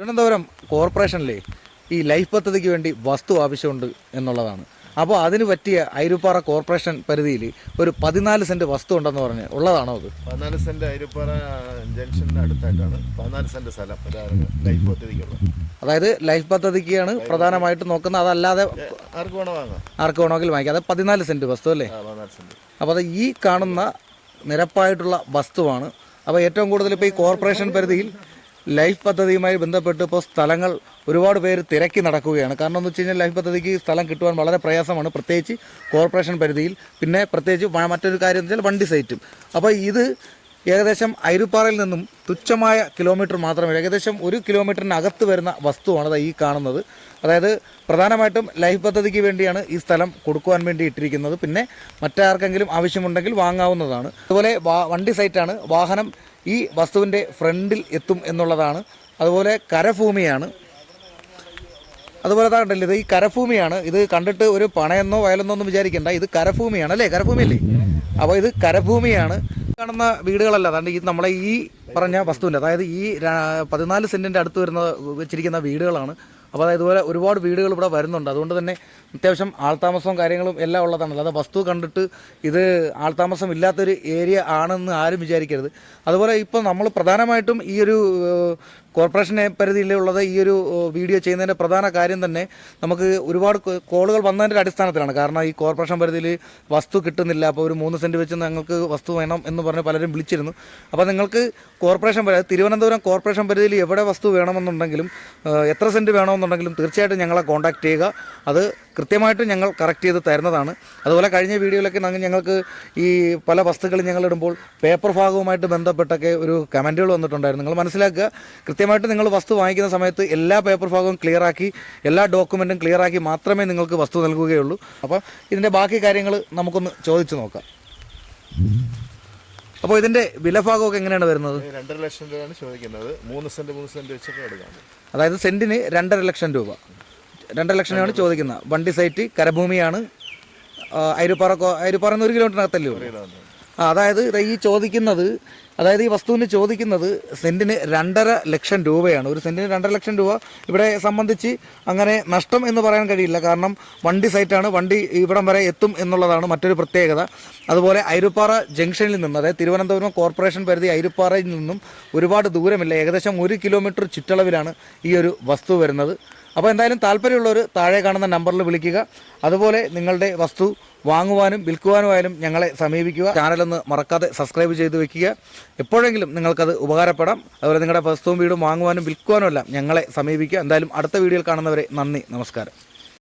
തിരുവനന്തപുരം കോർപ്പറേഷനിലെ ഈ ലൈഫ് പദ്ധതിക്ക് വേണ്ടി വസ്തു ആവശ്യമുണ്ട് എന്നുള്ളതാണ്. അപ്പോൾ അതിന് പറ്റിയ ഐരുപ്പാറ കോർപ്പറേഷൻ പരിധിയിൽ ഒരു പതിനാല് സെന്റ് വസ്തു ഉണ്ടെന്ന് പറഞ്ഞ് ഉള്ളതാണോ അത്? പതിനാല് സെന്റ് അരിപ്പാറ ജംഗ്ഷനിന് അടുത്തായിട്ടാണ് പതിനാല് സെന്റ് സ്ഥലം ലൈഫ് പദ്ധതിക്കുള്ളത്. അതായത് ലൈഫ് പദ്ധതിക്കാണ് പ്രധാനമായിട്ടും നോക്കുന്നത്. അതല്ലാതെ ആർക്ക് വേണോ വാങ്ങാം. ആർക്ക് വേണമെങ്കിലും വാങ്ങിക്കാം. അത് പതിനാല് സെന്റ് വസ്തു അല്ലേ? പതിനാല് സെന്റ്. അപ്പോൾ അത് ഈ കാണുന്ന നിരപ്പായിട്ടുള്ള വസ്തുവാണ്. അപ്പോൾ ഏറ്റവും കൂടുതൽ ഇപ്പോൾ ഈ കോർപ്പറേഷൻ പരിധിയിൽ ലൈഫ് പദ്ധതിയുമായി ബന്ധപ്പെട്ട് ഇപ്പോൾ സ്ഥലങ്ങൾ ഒരുപാട് പേര് തിരക്കി നടക്കുകയാണ്. കാരണം എന്ന് വെച്ച് കഴിഞ്ഞാൽ ലൈഫ് പദ്ധതിക്ക് സ്ഥലം കിട്ടുവാൻ വളരെ പ്രയാസമാണ്. പ്രത്യേകിച്ച് കോർപ്പറേഷൻ പരിധിയിൽ. പിന്നെ പ്രത്യേകിച്ച് മറ്റൊരു കാര്യം എന്ന് വെച്ചാൽ വണ്ടി സൈറ്റും. അപ്പോൾ ഇത് ഏകദേശം ഐരുപ്പാറയിൽ നിന്നും തുച്ഛമായ കിലോമീറ്റർ മാത്രമേ ഏകദേശം ഒരു കിലോമീറ്ററിനകത്ത് വരുന്ന വസ്തുവാണ് ഈ കാണുന്നത്. അതായത് പ്രധാനമായിട്ടും ലൈഫ് പദ്ധതിക്ക് വേണ്ടിയാണ് ഈ സ്ഥലം കൊടുക്കുവാൻ വേണ്ടി ഇട്ടിരിക്കുന്നത്. പിന്നെ മറ്റാർക്കെങ്കിലും ആവശ്യമുണ്ടെങ്കിൽ വാങ്ങാവുന്നതാണ്. അതുപോലെ വണ്ടി സൈറ്റാണ്. വാഹനം ഈ വസ്തുവിന്റെ ഫ്രണ്ടിൽ എത്തും എന്നുള്ളതാണ്. അതുപോലെ കരഭൂമിയാണ്. അതുപോലെ താ ഇത് ഈ കരഭൂമിയാണ്. ഇത് കണ്ടിട്ട് ഒരു പണയെന്നോ വയലെന്നോ ഒന്നും വിചാരിക്കണ്ട. ഇത് കരഭൂമിയാണ് അല്ലേ? കരഭൂമിയല്ലേ? അപ്പോൾ ഇത് കരഭൂമിയാണ്. കാണുന്ന വീടുകളല്ല അതാണ്ട് ഈ നമ്മളെ ഈ പറഞ്ഞ വസ്തുവിന്റെ അതായത് ഈ പതിനാല് സെന്റിന്റെ അടുത്ത് വരുന്ന വെച്ചിരിക്കുന്ന വീടുകളാണ്. അപ്പോൾ ഇതുപോലെ ഒരുപാട് വീടുകൾ ഇവിടെ വരുന്നുണ്ട്. അതുകൊണ്ട് തന്നെ അത്യാവശ്യം ആൾതാമസവും കാര്യങ്ങളും എല്ലാം ഉള്ളതാണ്. അല്ലാതെ വസ്തു കണ്ടിട്ട് ഇത് ആൾതാമസം ഇല്ലാത്തൊരു ഏരിയ ആണെന്ന് ആരും വിചാരിക്കരുത്. അതുപോലെ ഇപ്പോൾ നമ്മൾ പ്രധാനമായിട്ടും ഈ ഒരു കോർപ്പറേഷൻ പരിധിയിലുള്ളത് ഈ ഒരു വീഡിയോ ചെയ്യുന്നതിന്റെ പ്രധാന കാര്യം തന്നെ നമുക്ക് ഒരുപാട് കോളുകൾ വന്നതിന്റെ അടിസ്ഥാനത്തിലാണ്. കാരണം ഈ കോർപ്പറേഷൻ പരിധിയിൽ വസ്തു കിട്ടുന്നില്ല. അപ്പോൾ ഒരു മൂന്ന് സെന്റ് വെച്ച് ഞങ്ങൾക്ക് വസ്തു വേണം എന്ന് പറഞ്ഞ് പലരും വിളിച്ചിരുന്നു. അപ്പോൾ നിങ്ങൾക്ക് കോർപ്പറേഷൻ പരിധി തിരുവനന്തപുരം കോർപ്പറേഷൻ പരിധിയിൽ എവിടെ വസ്തു വേണമെന്നുണ്ടെങ്കിലും എത്ര സെന്റ് വേണമെന്നുണ്ടെങ്കിലും തീർച്ചയായിട്ടും ഞങ്ങളെ കോൺടാക്ട് ചെയ്യുക. അത് കൃത്യമായിട്ട് ഞങ്ങൾ കറക്റ്റ് ചെയ്ത് തരുന്നതാണ്. അതുപോലെ കഴിഞ്ഞ വീഡിയോയിലൊക്കെ ഞങ്ങൾ ഞങ്ങൾക്ക് ഈ പല വസ്തുക്കൾ ഞങ്ങൾ ഇടുമ്പോൾ പേപ്പർ ഭാഗവുമായിട്ട് ബന്ധപ്പെട്ടൊക്കെ ഒരു കമന്റുകൾ വന്നിട്ടുണ്ടായിരുന്നു. നിങ്ങൾ മനസ്സിലാക്കുക കൃത്യമായിട്ട് നിങ്ങൾ വസ്തു വാങ്ങിക്കുന്ന സമയത്ത് എല്ലാ പേപ്പർ ഭാഗവും ക്ലിയറാക്കി എല്ലാ ഡോക്യുമെന്റും ക്ലിയറാക്കി മാത്രമേ നിങ്ങൾക്ക് വസ്തു നൽകുകയുള്ളൂ. അപ്പോൾ ഇതിന്റെ ബാക്കി കാര്യങ്ങൾ നമുക്കൊന്ന് ചോദിച്ചു നോക്കാം. അപ്പോൾ ഇതിന്റെ വിലഭാഗമൊക്കെ എങ്ങനെയാണ് വരുന്നത്? രണ്ടര ലക്ഷം രൂപയാണ് ചോദിക്കുന്നത്. മൂന്ന് സെന്റ് മൂന്ന് സെന്റ് വെച്ചൊക്കെ എടുക്കാം. അതായത് സെന്റിന് രണ്ടര ലക്ഷം രൂപ. രണ്ടര ലക്ഷം രൂപയാണ് ചോദിക്കുന്നത്. വണ്ടി സൈറ്റ് കരഭൂമിയാണ്. അരിപ്പാറ അരുപ്പാറ ഒരു കിലോമീറ്ററിനകത്തല്ലേ ഉള്ളൂ? ആ, അതായത് ഈ ചോദിക്കുന്നത് അതായത് ഈ വസ്തുവിന് ചോദിക്കുന്നത് സെന്റിന് രണ്ടര ലക്ഷം രൂപയാണ്. ഒരു സെന്റിന് രണ്ടര ലക്ഷം രൂപ ഇവിടെ സംബന്ധിച്ച് അങ്ങനെ നഷ്ടം എന്ന് പറയാൻ കഴിയില്ല. കാരണം വണ്ടി സൈറ്റാണ്. വണ്ടി ഇവിടം വരെ എത്തും എന്നുള്ളതാണ് മറ്റൊരു പ്രത്യേകത. അതുപോലെ ഐരുപ്പാറ ജംഗ്ഷനിൽ നിന്ന് അതായത് തിരുവനന്തപുരം കോർപ്പറേഷൻ പരിധി ഐരുപ്പാറയിൽ നിന്നും ഒരുപാട് ദൂരമില്ല. ഏകദേശം ഒരു കിലോമീറ്റർ ചുറ്റളവിലാണ് ഈ ഒരു വസ്തു വരുന്നത്. അപ്പോൾ എന്തായാലും താല്പര്യമുള്ളവർ താഴെ കാണുന്ന നമ്പറിൽ വിളിക്കുക. അതുപോലെ നിങ്ങളുടെ വസ്തു വാങ്ങുവാനും വിൽക്കുവാനുമായാലും ഞങ്ങളെ സമീപിക്കുക. ചാനലൊന്ന് മറക്കാതെ സബ്സ്ക്രൈബ് ചെയ്ത് വെക്കുക. എപ്പോഴെങ്കിലും നിങ്ങൾക്കത് ഉപകാരപ്പെടാം. അതുപോലെ നിങ്ങളുടെ വസ്തുവും വീടും വാങ്ങുവാനും വിൽക്കുവാനും എല്ലാം ഞങ്ങളെ സമീപിക്കുക. എന്തായാലും അടുത്ത വീഡിയോയിൽ കാണുന്നവരെ നന്ദി. നമസ്കാരം.